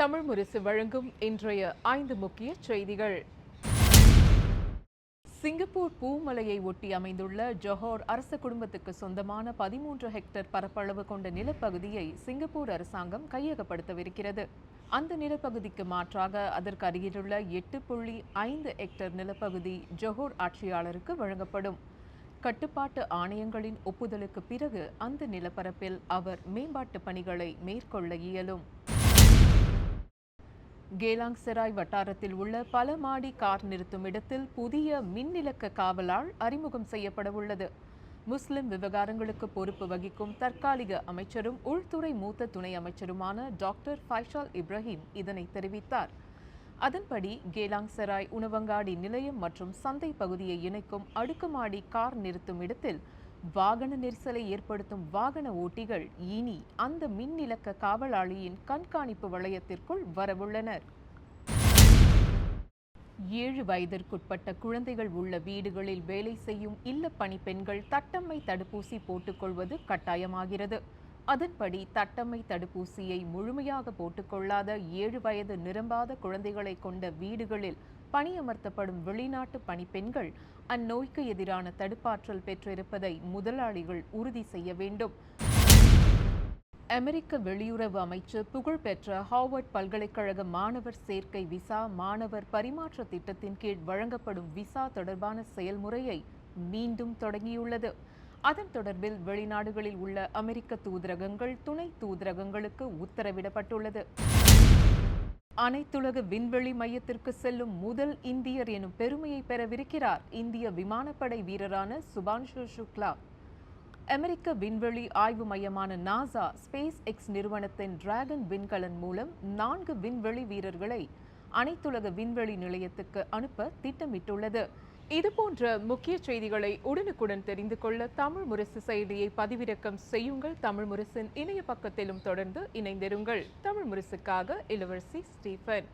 தமிழ் முரசு வழங்கும் இன்றைய ஐந்து முக்கிய செய்திகள். சிங்கப்பூர் பூமலையை ஒட்டி அமைந்துள்ள ஜொஹோர் அரச குடும்பத்துக்கு சொந்தமான பதிமூன்று ஹெக்டேர் பரப்பளவு கொண்ட நிலப்பகுதியை சிங்கப்பூர் அரசாங்கம் கையகப்படுத்தவிருக்கிறது. அந்த நிலப்பகுதிக்கு மாற்றாக அதற்கு அருகிலுள்ள எட்டு புள்ளி ஐந்து ஹெக்டேர் நிலப்பகுதி ஜொஹோர் ஆட்சியாளருக்கு வழங்கப்படும். கட்டுப்பாட்டு ஆணையங்களின் ஒப்புதலுக்கு பிறகு அந்த நிலப்பரப்பில் அவர் மேம்பாட்டு பணிகளை மேற்கொள்ள இயலும். கேலாங் செராய் வட்டாரத்தில் உள்ள பல மாடி கார் நிறுத்தும் இடத்தில் புதிய மின்னிலக்க காவலாள் அறிமுகம் செய்யப்பட உள்ளது. முஸ்லிம் விவகாரங்களுக்கு பொறுப்பு வகிக்கும் தற்காலிக அமைச்சரும் உள்துறை மூத்த துணை அமைச்சருமான டாக்டர் ஃபைஷால் இப்ராஹிம் இதனை தெரிவித்தார். அதன்படி கேலாங் செராய் உணவங்காடி நிலையம் மற்றும் சந்தை பகுதியை இணைக்கும் அடுக்குமாடி கார் நிறுத்தும் இடத்தில் வாகன நெரிசலை ஏற்படுத்தும் வாகன ஓட்டிகள் இனி அந்த மின்னிலக்க காவலாளியின் கண்காணிப்பு வளையத்திற்குள் வரவுள்ளனர். ஏழு வயதிற்குட்பட்ட குழந்தைகள் உள்ள வீடுகளில் வேலை செய்யும் இல்ல பணிப்பெண்கள் தட்டம்மை தடுப்பூசி போட்டுக்கொள்வது கட்டாயமாகிறது. அதன்படி தட்டம்மை தடுப்பூசியை முழுமையாக போட்டுக்கொள்ளாத ஏழு வயது நிரம்பாத குழந்தைகளை கொண்ட வீடுகளில் பணியமர்த்தப்படும் வெளிநாட்டு பணிப்பெண்கள் அந்நோய்க்கு எதிரான தடுப்பாற்றல் பெற்றிருப்பதை முதலாளிகள் உறுதி செய்ய வேண்டும். அமெரிக்க வெளியுறவு அமைச்சு புகழ்பெற்ற ஹார்வர்ட் பல்கலைக்கழக மாணவர் சேர்க்கை விசா மாணவர் பரிமாற்ற திட்டத்தின் கீழ் வழங்கப்படும் விசா தொடர்பான செயல்முறையை மீண்டும் தொடங்கியுள்ளது. அதன் தொடர்பில் வெளிநாடுகளில் உள்ள அமெரிக்க தூதரகங்கள் துணை தூதரகங்களுக்கு உத்தரவிடப்பட்டுள்ளது. அனைத்துலக விண்வெளி மையத்திற்கு செல்லும் முதல் இந்தியர் எனும் பெருமையை பெறவிருக்கிறார் இந்திய விமானப்படை வீரரான சுபான்ஷு சுக்லா. அமெரிக்க விண்வெளி ஆய்வு மையமான நாசா ஸ்பேஸ் எக்ஸ் நிறுவனத்தின் டிராகன் விண்கலன் மூலம் நான்கு விண்வெளி வீரர்களை அனைத்துலக விண்வெளி நிலையத்துக்கு அனுப்ப திட்டமிட்டுள்ளது. இது போன்ற முக்கிய செய்திகளை உடனுக்குடன் தெரிந்து கொள்ள தமிழ் முரசு செயலியை பதிவிறக்கம் செய்யுங்கள். தமிழ் முரசின் இணைய பக்கத்திலும் தொடர்ந்து இணைந்திருங்கள். தமிழ் முரசுக்காக இளவரசி ஸ்டீஃபன்